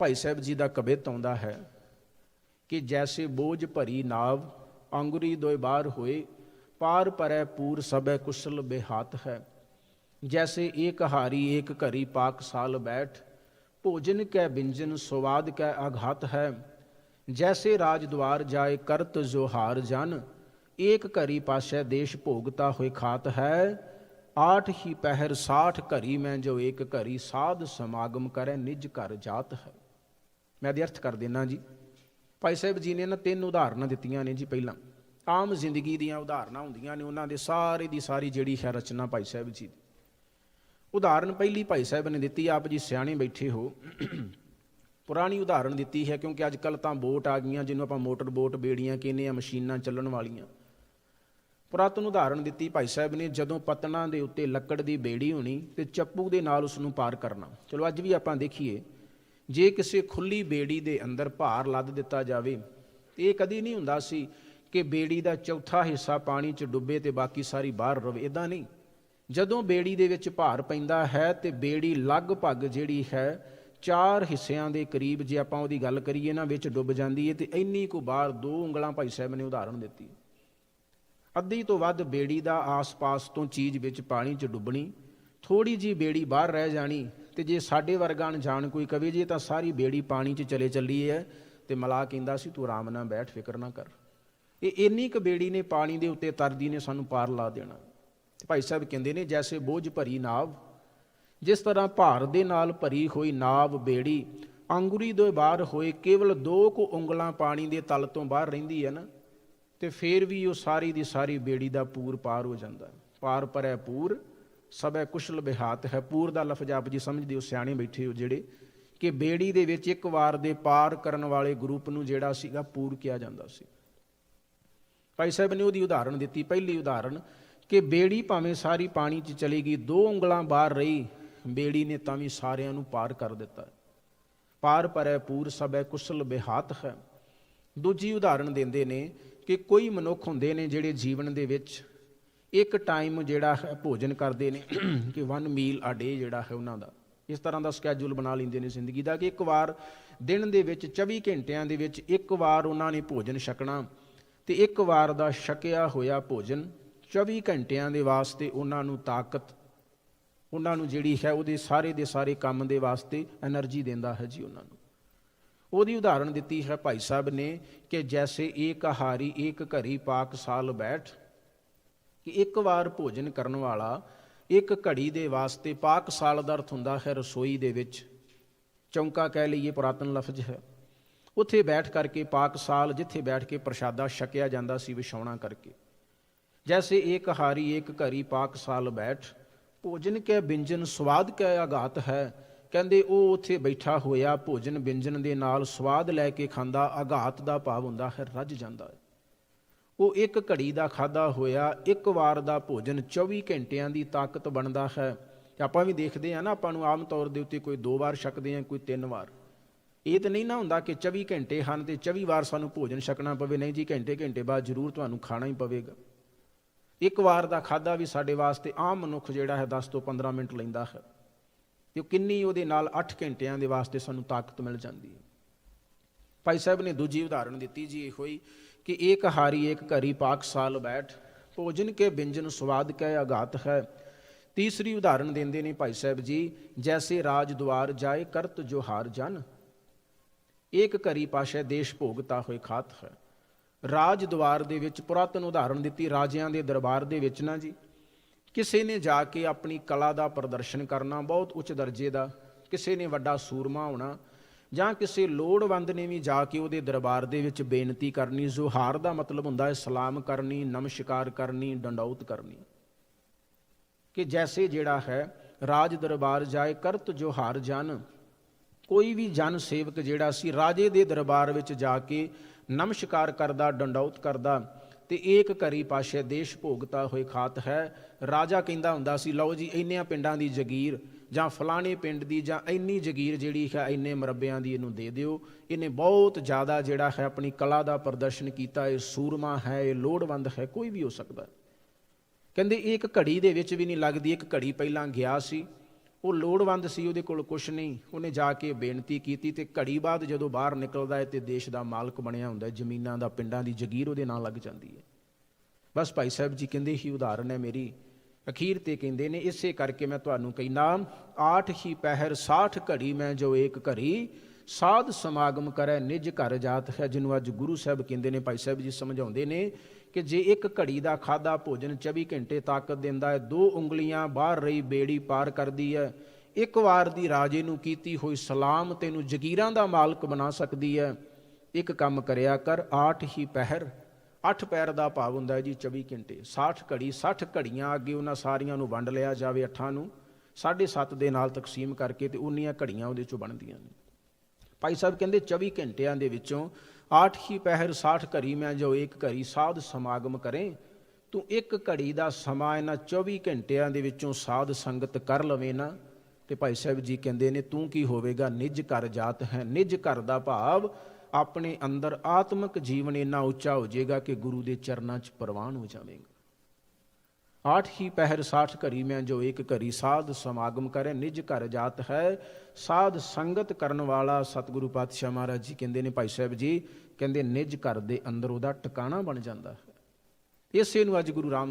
ਭਾਈ ਸਾਹਿਬ ਜੀ ਦਾ ਕਵਿਤ ਆਉਂਦਾ ਹੈ ਕਿ ਜੈਸੇ ਬੋਝ ਭਰੀ ਨਾਵ ਅੰਗੁਰੀ ਦੋਇ ਬਾਰ ਹੋਏ, ਪਾਰ ਪਰੈ ਪੂਰ ਸਭੈ ਕੁਸ਼ਲ ਬਿਹਾਤ ਹੈ। ਜੈਸੇ ਏਕ ਹਾਰੀ ਏਕ ਘਰੀ ਪਾਕ ਸਾਲ ਬੈਠ, ਭੋਜਨ ਕੈ ਬਿੰਜਨ ਸਵਾਦ ਕੈ ਅਘਾਤ ਹੈ। ਜੈਸੇ ਰਾਜ ਦਵਾਰ ਜਾਏ ਕਰਤ ਜੋਹਾਰ ਜਨ, ਏਕ ਘਰੀ ਪਾਸੈ ਦੇਸ਼ ਭੋਗਤਾ ਹੋਏ ਖਾਤ ਹੈ। ਆਠ ਹੀ ਪਹਿਰ 60 ਘਰੀ ਮੈਂ ਜੋ ਏਕ ਘਰੀ ਸਾਧ ਸਮਾਗਮ ਕਰੈ ਨਿਜ ਘਰ ਜਾਤ ਹੈ। ਮੈਂ ਅਰਥ ਕਰ ਦੇਣਾ ਜੀ। ਭਾਈ ਸਾਹਿਬ ਜੀ ਨੇ ਨਾ ਤਿੰਨ ਉਦਾਹਰਨਾਂ ਦਿੱਤੀਆਂ ਨੇ ਜੀ ਪਹਿਲਾਂ। ਆਮ ਜ਼ਿੰਦਗੀ ਦੀਆਂ ਉਦਾਹਰਨਾਂ ਹੁੰਦੀਆਂ ਨੇ, ਉਹਨਾਂ ਦੇ ਸਾਰੇ ਦੀ ਸਾਰੀ ਜਿਹੜੀ ਹੈ ਰਚਨਾ ਭਾਈ ਸਾਹਿਬ ਜੀ ਦੀ। ਉਦਾਹਰਨ ਪਹਿਲੀ ਭਾਈ ਸਾਹਿਬ ਨੇ ਦਿੱਤੀ, ਆਪ ਜੀ ਸਿਆਣੇ ਬੈਠੇ ਹੋ। ਪੁਰਾਣੀ ਉਦਾਹਰਣ ਦਿੱਤੀ ਹੈ, ਕਿਉਂਕਿ ਅੱਜ ਕੱਲ ਤਾਂ ਬੋਟ ਆ ਗਈਆਂ, ਜਿਹਨੂੰ ਆਪਾਂ ਮੋਟਰ ਬੋਟ ਬੇੜੀਆਂ ਕਹਿੰਦੇ ਆ, ਮਸ਼ੀਨਾਂ ਚੱਲਣ ਵਾਲੀਆਂ। ਪੁਰਾਤਨ ਉਦਾਹਰਨ ਦਿੱਤੀ ਭਾਈ ਸਾਹਿਬ ਨੇ, ਜਦੋਂ ਪਤਨਾਂ ਦੇ ਉੱਤੇ ਲੱਕੜ ਦੀ ਬੇੜੀ ਹੋਣੀ ਤੇ ਚੱਪੂ ਦੇ ਨਾਲ ਉਸ ਨੂੰ ਪਾਰ ਕਰਨਾ। ਚਲੋ ਅੱਜ ਵੀ ਆਪਾਂ ਦੇਖੀਏ ਜੇ ਕਿਸੇ ਖੁੱਲੀ ਬੇੜੀ ਦੇ ਅੰਦਰ ਭਾਰ ਲੱਦ ਦਿੱਤਾ ਜਾਵੇ ਤੇ ਇਹ ਕਦੀ ਨਹੀਂ ਹੁੰਦਾ ਸੀ ਕਿ ਬੇੜੀ ਦਾ ਚੌਥਾ ਹਿੱਸਾ ਪਾਣੀ 'ਚ ਡੁੱਬੇ ਤੇ ਬਾਕੀ ਸਾਰੀ ਬਾਹਰ ਰਵੇ ਇਦਾਂ ਨਹੀਂ। ਜਦੋਂ ਬੇੜੀ ਦੇ ਵਿੱਚ ਭਾਰ ਪੈਂਦਾ ਹੈ ਤੇ ਬੇੜੀ ਲਗਭਗ ਜਿਹੜੀ ਹੈ, ਚਾਰ ਹਿੱਸਿਆਂ ਦੇ ਕਰੀਬ ਜੇ ਆਪਾਂ ਉਹਦੀ ਗੱਲ ਕਰੀਏ ਨਾ ਵਿੱਚ ਡੁੱਬ ਜਾਂਦੀ ਹੈ ਤੇ ਇੰਨੀ ਕੁ ਬਾਹਰ ਦੋ ਉਂਗਲਾਂ ਭਾਈ ਸਾਹਿਬ ਨੇ ਉਦਾਹਰਣ ਦਿੱਤੀ। ਅੱਧੀ ਤੋਂ ਵੱਧ ਬੇੜੀ ਦਾ ਆਸ-ਪਾਸ ਤੋਂ ਚੀਜ਼ ਵਿੱਚ ਪਾਣੀ 'ਚ ਡੁੱਬਣੀ ਥੋੜੀ ਜੀ ਬੇੜੀ ਬਾਹਰ ਰਹਿ ਜਾਣੀ ਤੇ ਜੇ ਸਾਡੇ ਵਰਗਾ ਅਣਜਾਣ ਕੋਈ ਕਵੇ ਜੇ ਤਾਂ ਸਾਰੀ ਬੇੜੀ ਪਾਣੀ 'ਚ ਚਲੇ ਚੱਲੀ ਹੈ ਤੇ ਮਲਾ ਕਹਿੰਦਾ ਸੀ, ਤੂੰ ਆਰਾਮ ਨਾਲ ਬੈਠ, ਫਿਕਰ ਨਾ ਕਰ। ਇਹ ਇੰਨੀ ਕੁ ਬੇੜੀ ਨੇ ਪਾਣੀ ਦੇ ਉੱਤੇ ਤਰਦੀ ਨੇ ਸਾਨੂੰ ਪਾਰ ਲਾ ਦੇਣਾ। ਤੇ ਭਾਈ ਸਾਹਿਬ ਕਹਿੰਦੇ ਨੇ, ਜੈਸੇ ਬੋਝ ਭਰੀ ਨਾਵ, ਜਿਸ ਤਰ੍ਹਾਂ ਭਾਰ ਦੇ ਨਾਲ ਭਰੀ ਹੋਈ ਨਾਵ ਬੇੜੀ, ਅੰਗੁਰੀ ਦੇ ਬਾਹਰ ਹੋਏ ਕੇਵਲ ਦੋ ਕੁ ਉਂਗਲਾਂ ਪਾਣੀ ਦੇ ਤਲ ਤੋਂ ਬਾਹਰ ਰਹਿੰਦੀ ਹੈ ਨਾ, ਤੇ ਫੇਰ ਵੀ ਉਹ ਸਾਰੀ ਦੀ ਸਾਰੀ ਬੇੜੀ ਦਾ ਪੂਰ ਪਾਰ ਹੋ ਜਾਂਦਾ। ਪਾਰ ਪਰੈ ਪੂਰ ਸਭੈ ਕੁਸ਼ਲ ਬਿਹਾਤ ਹੈ। ਪੂਰ ਦਾ ਲਫ਼ਜ਼ ਆਪ ਜੀ ਸਮਝਦੇ ਹੋ, ਸਿਆਣੇ ਬੈਠੇ ਹੋ ਜਿਹੜੇ, ਕਿ ਬੇੜੀ ਦੇ ਵਿੱਚ ਇੱਕ ਵਾਰ ਦੇ ਪਾਰ ਕਰਨ ਵਾਲੇ ਗਰੁੱਪ ਨੂੰ ਜਿਹੜਾ ਸੀਗਾ ਪੂਰ ਕਿਹਾ ਜਾਂਦਾ ਸੀ। ਭਾਈ ਸਾਹਿਬ ਨੇ ਉਹਦੀ ਉਦਾਹਰਣ ਦਿੱਤੀ। ਪਹਿਲੀ ਉਦਾਹਰਣ, ਕਿ ਬੇੜੀ ਭਾਵੇਂ ਸਾਰੀ ਪਾਣੀ 'ਚ ਚਲੀ ਗਈ, ਦੋ ਉਂਗਲਾਂ ਬਾਹਰ ਰਹੀ, ਬੇੜੀ ਨੇ ਤਾਂ ਵੀ ਸਾਰਿਆਂ ਨੂੰ ਪਾਰ ਕਰ ਦਿੱਤਾ। ਪਾਰ ਪਰੈ ਪੂਰ, ਸਭੈ ਕੁਸ਼ਲ ਬਿਹਾਤ ਹੈ। ਦੂਜੀ ਉਦਾਹਰਣ ਦਿੰਦੇ ਨੇ ਕਿ ਕੋਈ ਮਨੁੱਖ ਹੁੰਦੇ ਨੇ ਜਿਹੜੇ ਜੀਵਨ ਦੇ ਵਿੱਚ ਇੱਕ ਟਾਈਮ ਜਿਹੜਾ ਹੈ ਭੋਜਨ ਕਰਦੇ ਨੇ ਕਿ ਵਨ ਮੀਲ ਅ ਡੇ ਜਿਹੜਾ ਹੈ ਉਹਨਾਂ ਦਾ। ਇਸ ਤਰ੍ਹਾਂ ਦਾ ਸਕੇਜੂਲ ਬਣਾ ਲੈਂਦੇ ਨੇ ਜ਼ਿੰਦਗੀ ਦਾ ਕਿ ਇੱਕ ਵਾਰ ਦਿਨ ਦੇ ਵਿੱਚ 24 ਘੰਟਿਆਂ ਦੇ ਵਿੱਚ ਇੱਕ ਵਾਰ ਉਹਨਾਂ ਨੇ ਭੋਜਨ ਛਕਣਾ ਤੇ ਇੱਕ ਵਾਰ ਦਾ ਛਕਿਆ ਹੋਇਆ ਭੋਜਨ 24 ਘੰਟਿਆਂ ਦੇ ਵਾਸਤੇ ਉਹਨਾਂ ਨੂੰ ਤਾਕਤ, ਉਹਨਾਂ ਨੂੰ ਜਿਹੜੀ ਹੈ ਉਹਦੇ ਸਾਰੇ ਦੇ ਸਾਰੇ ਕੰਮ ਦੇ ਵਾਸਤੇ એનર્ਜੀ ਦਿੰਦਾ ਹੈ ਜੀ ਉਹਨਾਂ ਨੂੰ। ਉਹਦੀ ਉਦਾਹਰਣ ਦਿੱਤੀ ਹੈ ਭਾਈ ਸਾਹਿਬ ਨੇ ਕਿ ਜੈਸੇ ਇੱਕ ਆਹਾਰੀ ਇੱਕ ਘਰੀ ਪਾਕ ਸਾਲ ਬੈਠ ਕਿ ਇੱਕ ਵਾਰ ਭੋਜਨ ਕਰਨ ਵਾਲਾ ਇੱਕ ਘੜੀ ਦੇ ਵਾਸਤੇ ਪਾਕ ਸਾਲ ਦਾ ਅਰਥ ਹੁੰਦਾ ਹੈ ਰਸੋਈ ਦੇ ਵਿੱਚ। ਚੌਂਕਾ ਕਹਿ ਲਈਏ ਪੁਰਾਤਨ ਲਫ਼ਜ਼ ਹੈ। ਉੱਥੇ ਬੈਠ ਕਰਕੇ ਪਾਕ ਸਾਲ ਜਿੱਥੇ ਬੈਠ ਕੇ ਪ੍ਰਸ਼ਾਦਾ ਛਕਿਆ ਜਾਂਦਾ ਸੀ ਵਿਛਾਉਣਾ ਕਰਕੇ। ਜੈਸੇ ਏਕ ਹਾਰੀ ਏਕ ਘਰੀ ਪਾਕ ਸਾਲ ਬੈਠ, ਭੋਜਨ ਕੇ ਬਿੰਜਨ ਸਵਾਦ ਕੈ ਆਗਾਤ ਹੈ। ਕਹਿੰਦੇ ਉਹ ਉੱਥੇ ਬੈਠਾ ਹੋਇਆ ਭੋਜਨ ਬਿੰਜਨ ਦੇ ਨਾਲ ਸਵਾਦ ਲੈ ਕੇ ਖਾਂਦਾ, ਆਘਾਤ ਦਾ ਭਾਵ ਹੁੰਦਾ ਹੈ, ਰੱਜ ਜਾਂਦਾ ਹੈ। ਉਹ ਇੱਕ ਘੜੀ ਦਾ ਖਾਦਾ ਹੋਇਆ, ਇੱਕ ਵਾਰ ਦਾ ਭੋਜਨ 24 ਘੰਟਿਆਂ ਦੀ ਤਾਕਤ ਬਣਦਾ ਹੈ। ਆਪਾਂ ਵੀ ਦੇਖਦੇ ਆ ਨਾ, ਆਪਾਂ ਨੂੰ ਆਮ ਤੌਰ ਦੇ ਉੱਤੇ ਕੋਈ ਦੋ ਵਾਰ ਛਕਦੇ ਆ ਕੋਈ ਤਿੰਨ ਵਾਰ। ਇਹ ਤਾਂ ਨਹੀਂ ਨਾ ਹੁੰਦਾ ਕਿ 24 ਘੰਟੇ ਹਨ ਤੇ 24 ਵਾਰ ਸਾਨੂੰ ਭੋਜਨ ਛਕਣਾ ਪਵੇ। ਨਹੀਂ ਜੀ, ਘੰਟੇ ਘੰਟੇ ਬਾਅਦ ਜ਼ਰੂਰ ਤੁਹਾਨੂੰ ਖਾਣਾ ਹੀ ਪਵੇਗਾ। ਇੱਕ ਵਾਰ ਦਾ ਖਾਦਾ ਵੀ ਸਾਡੇ ਵਾਸਤੇ ਆਮ ਮਨੁੱਖ ਜਿਹੜਾ ਹੈ 10 ਤੋਂ 15 ਮਿੰਟ ਲੈਂਦਾ ਹੈ। ਤੇ ਉਹ ਕਿੰਨੀ ਉਹਦੇ ਨਾਲ 8 ਘੰਟਿਆਂ ਦੇ ਵਾਸਤੇ ਸਾਨੂੰ ਤਾਕਤ ਮਿਲ ਜਾਂਦੀ ਹੈ। ਭਾਈ ਸਾਹਿਬ ਨੇ ਦੂਜੀ ਉਦਾਹਰਣ ਦਿੱਤੀ ਜੀ ਇਹ ਹੋਈ ਕਿ ਏਕ ਹਾਰੀ ਏਕ ਘਰੀ ਪਾਕ ਸਾਲ ਬੈਠ, ਭੋਜਨ ਕੇ ਵਿੰਜਨ ਸਵਾਦ ਕੈ ਆਗਾਤ ਹੈ। ਤੀਸਰੀ ਉਦਾਹਰਣ ਦਿੰਦੇ ਨੇ ਭਾਈ ਸਾਹਿਬ ਜੀ, ਜੈਸੇ ਰਾਜ ਦੁਆਰ ਜਾਏ ਕਰਤ ਜੋਹਾਰ ਜਨ। ਏਕ ਘਰੀ ਪਾਸ਼ੈ ਦੇਸ਼ ਭੋਗਤਾ ਹੋਏ ਖਾਤ ਹੈ। ਰਾਜ ਦੁਆਰ ਦੇ ਵਿੱਚ ਪੁਰਾਤਨ ਉਦਾਹਰਣ ਦਿੱਤੀ ਰਾਜਿਆਂ ਦੇ ਦਰਬਾਰ ਦੇ ਵਿੱਚ ਨਾ ਜੀ। ਕਿਸੇ ਨੇ ਜਾ ਕੇ ਆਪਣੀ ਕਲਾ ਦਾ ਪ੍ਰਦਰਸ਼ਨ ਕਰਨਾ, ਬਹੁਤ ਉੱਚ ਦਰਜੇ ਦਾ। ਕਿਸੇ ਨੇ ਵੱਡਾ ਸੂਰਮਾ ਹੋਣਾ ਜਾਂ ਕਿਸੇ ਲੋੜਵੰਦ ਨੇ ਵੀ ਜਾ ਕੇ ਉਹਦੇ ਦਰਬਾਰ ਦੇ ਵਿੱਚ ਬੇਨਤੀ ਕਰਨੀ, ਜ਼ੁਹਾਰ ਦਾ ਮਤਲਬ ਹੁੰਦਾ ਹੈ ਸਲਾਮ ਕਰਨੀ, ਨਮਸਕਾਰ ਕਰਨੀ ਡੰਡੌਤ ਕਰਨੀ। ਕਿ ਜੈਸੇ ਜਿਹੜਾ ਹੈ, ਰਾਜ ਦਰਬਾਰ ਜਾਏ, ਕਰਤ ਜੋਹਾਰ ਜਨ। ਕੋਈ ਵੀ ਜਨ ਸੇਵਕ ਜਿਹੜਾ ਸੀ, ਰਾਜੇ ਦੇ ਦਰਬਾਰ ਵਿੱਚ ਜਾ ਕੇ ਨਮਸਕਾਰ ਕਰਦਾ ਡੰਡੌਤ ਕਰਦਾ ਤੇ ਏਕ ਘਰੀ ਪਾਸ਼ੇ ਦੇਸ਼ ਭੋਗਤਾ ਹੋਏ ਖਾਤ ਹੈ। ਰਾਜਾ ਕਹਿੰਦਾ ਹੁੰਦਾ ਸੀ, ਲਓ ਜੀ, ਇੰਨਿਆਂ ਪਿੰਡਾਂ ਦੀ ਜਗੀਰ ਜਾਂ ਫਲਾਣੇ ਪਿੰਡ ਦੀ ਜਾਂ ਇੰਨੀ ਜਗੀਰ ਜਿਹੜੀ ਹੈ, ਇੰਨੇ ਮਰਬਿਆਂ ਦੀ ਇਹਨੂੰ ਦੇ ਦਿਓ। ਇਹਨੇ ਬਹੁਤ ਜ਼ਿਆਦਾ ਜਿਹੜਾ ਹੈ, ਆਪਣੀ ਕਲਾ ਦਾ ਪ੍ਰਦਰਸ਼ਨ ਕੀਤਾ, ਇਹ ਸੂਰਮਾ ਹੈ, ਇਹ ਲੋੜਵੰਦ ਹੈ, ਕੋਈ ਵੀ ਹੋ ਸਕਦਾ। ਕਹਿੰਦੇ ਇਹ ਇੱਕ ਘੜੀ ਦੇ ਵਿੱਚ ਵੀ ਨਹੀਂ ਲੱਗਦੀ, ਇੱਕ ਘੜੀ ਪਹਿਲਾਂ ਗਿਆ ਸੀ। ਉਹ ਲੋੜਵੰਦ ਸੀ, ਉਹਦੇ ਕੋਲ ਕੁਛ ਨਹੀਂ। ਉਹਨੇ ਜਾ ਕੇ ਬੇਨਤੀ ਕੀਤੀ ਤੇ ਘੜੀ ਬਾਅਦ ਜਦੋਂ ਬਾਹਰ ਨਿਕਲਦਾ ਹੈ ਤੇ ਦੇਸ਼ ਦਾ ਮਾਲਕ ਬਣਿਆ ਹੁੰਦਾ ਹੈ, ਜ਼ਮੀਨਾਂ ਦਾ, ਪਿੰਡਾਂ ਦੀ ਜ਼ਗੀਰ ਉਹਦੇ ਨਾਲ ਲੱਗ ਜਾਂਦੀ ਹੈ। ਬਸ ਭਾਈ ਸਾਹਿਬ ਜੀ ਕਹਿੰਦੇ ਹੀ ਉਦਾਹਰਨ ਹੈ ਮੇਰੀ। ਅਖੀਰ ਤੇ ਕਹਿੰਦੇ ਨੇ, ਇਸੇ ਕਰਕੇ ਮੈਂ ਤੁਹਾਨੂੰ ਕਹਿੰਦਾ ਆਠ ਹੀ ਪਹਿਰ 60 ਘੜੀ ਮੈਂ ਜੋ ਏਕ ਘੜੀ, ਸਾਧ ਸਮਾਗਮ ਕਰੈ ਨਿਜ ਘਰ ਜਾਤ ਹੈ, ਜਿਹਨੂੰ ਅੱਜ ਗੁਰੂ ਸਾਹਿਬ ਕਹਿੰਦੇ ਨੇ, ਭਾਈ ਸਾਹਿਬ ਜੀ ਸਮਝਾਉਂਦੇ ਨੇ ਕਿ ਜੇ ਇੱਕ ਘੜੀ ਦਾ ਖਾਦਾ ਭੋਜਨ 24 ਘੰਟੇ ਤਾਕਤ ਦਿੰਦਾ ਹੈ, ਦੋ ਉਂਗਲੀਆਂ ਬਾਹਰ ਰਹੀ ਬੇੜੀ ਪਾਰ ਕਰਦੀ ਹੈ, ਇੱਕ ਵਾਰ ਦੀ ਰਾਜੇ ਨੂੰ ਕੀਤੀ ਹੋਈ ਸਲਾਮ ਤੈਨੂੰ ਜਗੀਰਾਂ ਦਾ ਮਾਲਕ ਬਣਾ ਸਕਦੀ ਹੈ। ਇੱਕ ਕੰਮ ਕਰਿਆ ਕਰ, ਆਠ ਹੀ ਪਹਿਰ, ਅੱਠ ਪੈਰ ਦਾ ਭਾਵ ਹੁੰਦਾ ਹੈ ਜੀ 24 ਘੰਟੇ। 60 ਘੜੀ 60 ਘੜੀਆਂ ਅੱਗੇ ਉਹਨਾਂ ਸਾਰੀਆਂ ਨੂੰ ਵੰਡ ਲਿਆ ਜਾਵੇ ਅੱਠਾਂ ਨੂੰ 7.5 ਦੇ ਨਾਲ ਤਕਸੀਮ ਕਰਕੇ ਤੇ ਉਨੀਆਂ ਘੜੀਆਂ ਉਹਦੇ ਚੋਂ ਬਣਦੀਆਂ ਨੇ। ਭਾਈ ਸਾਹਿਬ ਕਹਿੰਦੇ 24 ਘੰਟਿਆਂ ਦੇ ਵਿੱਚੋਂ ਆਠ ਹੀ ਪਹਿਰ 60 ਘੜੀ ਮੈਂ ਜੋ ਇੱਕ ਘੜੀ ਸਾਧ ਸਮਾਗਮ ਕਰੇ, ਤੂੰ ਇੱਕ ਘੜੀ ਦਾ ਸਮਾਂ ਇਹਨਾਂ 24 ਘੰਟਿਆਂ ਦੇ ਵਿੱਚੋਂ ਸਾਧ ਸੰਗਤ ਕਰ ਲਵੇਂ ਨਾ। ਤੇ ਭਾਈ ਸਾਹਿਬ ਜੀ ਕਹਿੰਦੇ ਨੇ, ਤੂੰ ਕੀ ਹੋਵੇਗਾ? ਨਿਜ ਘਰ ਜਾਤ ਹੈ, ਨਿਜ ਘਰ ਦਾ ਭਾਵ ਆਪਣੇ ਅੰਦਰ ਆਤਮਿਕ ਜੀਵਨ ਇੰਨਾ ਉੱਚਾ ਹੋ ਜਾਏਗਾ ਕਿ ਗੁਰੂ ਦੇ ਚਰਨਾਂ 'ਚ ਪ੍ਰਵਾਨ ਹੋ ਜਾਵੇਗਾ। ਆਠ ਹੀ ਪਹਿਰ 60 ਘੜੀ ਮੈਂ ਜੋ ਇੱਕ ਘੜੀ ਸਾਧ ਸਮਾਗਮ ਕਰੇ, ਨਿਜ ਘਰ ਜਾਤ ਹੈ। ਸਾਧ ਸੰਗਤ ਕਰਨ ਵਾਲਾ ਸਤਿਗੁਰੂ ਪਾਤਸ਼ਾਹ ਮਹਾਰਾਜ ਜੀ ਕਹਿੰਦੇ ਨੇ, ਭਾਈ ਸਾਹਿਬ ਜੀ, ਕਹਿੰਦੇ ਨਿਜ ਘਰ ਦੇ ਅੰਦਰ ਉਹਦਾ ਟਿਕਾਣਾ ਬਣ ਜਾਂਦਾ ਹੈ। ਇਸੇ ਨੂੰ ਅੱਜ ਗੁਰੂ ਰਾਮ